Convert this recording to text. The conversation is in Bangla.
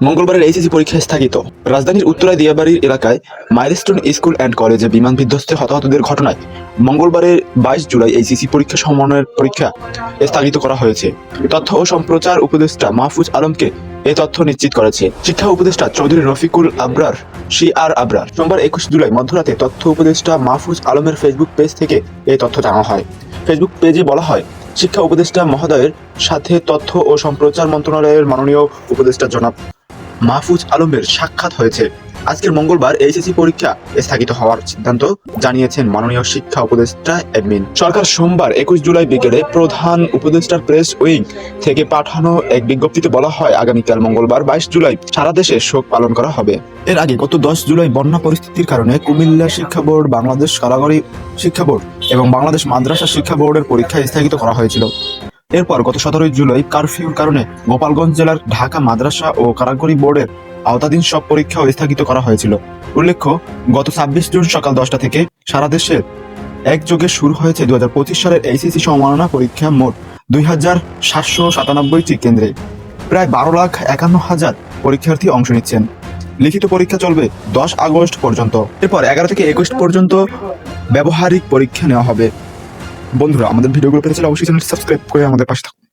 মঙ্গলবারের এইচএসসি পরীক্ষা স্থগিত। রাজধানীর উত্তরায় দিয়াবাড়ির এলাকায় মাইলস্টোন স্কুল অ্যান্ড কলেজে বিমান বিধ্বস্তে হতাহতদের ঘটনায় মঙ্গলবারের বাইশ জুলাই এইচএসসি পরীক্ষা সমন্বয়ের পরীক্ষা স্থগিত করা হয়েছে। তথ্য ও সম্প্রচার উপদেষ্টা মাহফুজ আলমকে এই তথ্য নিশ্চিত করেছে। শিক্ষা উপদেষ্টা চৌধুরী রফিকুল আবরার সি আর আবরার। সোমবার একুশ জুলাই মধ্যরাতে তথ্য উপদেষ্টা মাহফুজ আলমের ফেসবুক পেজ থেকে এই তথ্য জানানো হয়। ফেসবুক পেজে বলা হয়, শিক্ষা উপদেষ্টা মহোদয়ের সাথে তথ্য ও সম্প্রচার মন্ত্রণালয়ের মাননীয় উপদেষ্টা জনাব মাহফুজ আলমের সাক্ষাৎ হয়েছে। আজকের মঙ্গলবার এইচএসসি পরীক্ষা স্থগিত হওয়ার সিদ্ধান্ত জানিয়েছেন মাননীয় শিক্ষা উপদেষ্টা অ্যাডমিন সরকার সোমবার একুশ জুলাই বিকেলে প্রধান উপদেষ্টার প্রেস উইং থেকে পাঠানো এক বিজ্ঞপ্তিতে বলা হয়, আগামীকাল মঙ্গলবার বাইশ জুলাই সারা দেশে শোক পালন করা হবে। এর আগে গত দশ জুলাই বন্যা পরিস্থিতির কারণে কুমিল্লা শিক্ষা বোর্ড, বাংলাদেশ কারাগারি শিক্ষা বোর্ড এবং বাংলাদেশ মাদ্রাসা শিক্ষা বোর্ডের পরীক্ষা স্থগিত করা হয়েছিল। এরপর গত সতেরোই জুলাই কারফিউর কারণে গোপালগঞ্জ জেলার ঢাকা মাদ্রাসা ও কারাগরি বোর্ডের আওতাধীন সব পরীক্ষাও স্থগিত করা হয়েছিল। উল্লেখ্য, গত ছাব্বিশ জুন সকাল দশটা থেকে সারা দেশে একযোগে শুরু হয়েছে দু হাজার পঁচিশ সালের এইচএসসি সম্মাননা পরীক্ষা মোট দুই হাজার সাতশো সাতানব্বইটি কেন্দ্রে। প্রায় বারো লাখ একান্ন হাজার পরীক্ষার্থী অংশ নিচ্ছেন। লিখিত পরীক্ষা চলবে দশ আগস্ট পর্যন্ত। এরপর এগারো থেকে একুশ পর্যন্ত ব্যবহারিক পরীক্ষা নেওয়া হবে। বন্ধুরা আমাদের ভিডিওগুলো পেতে চাইলে অবশ্যই চ্যানেলটি সাবস্ক্রাইব করে আমাদের পাশে থাকুন।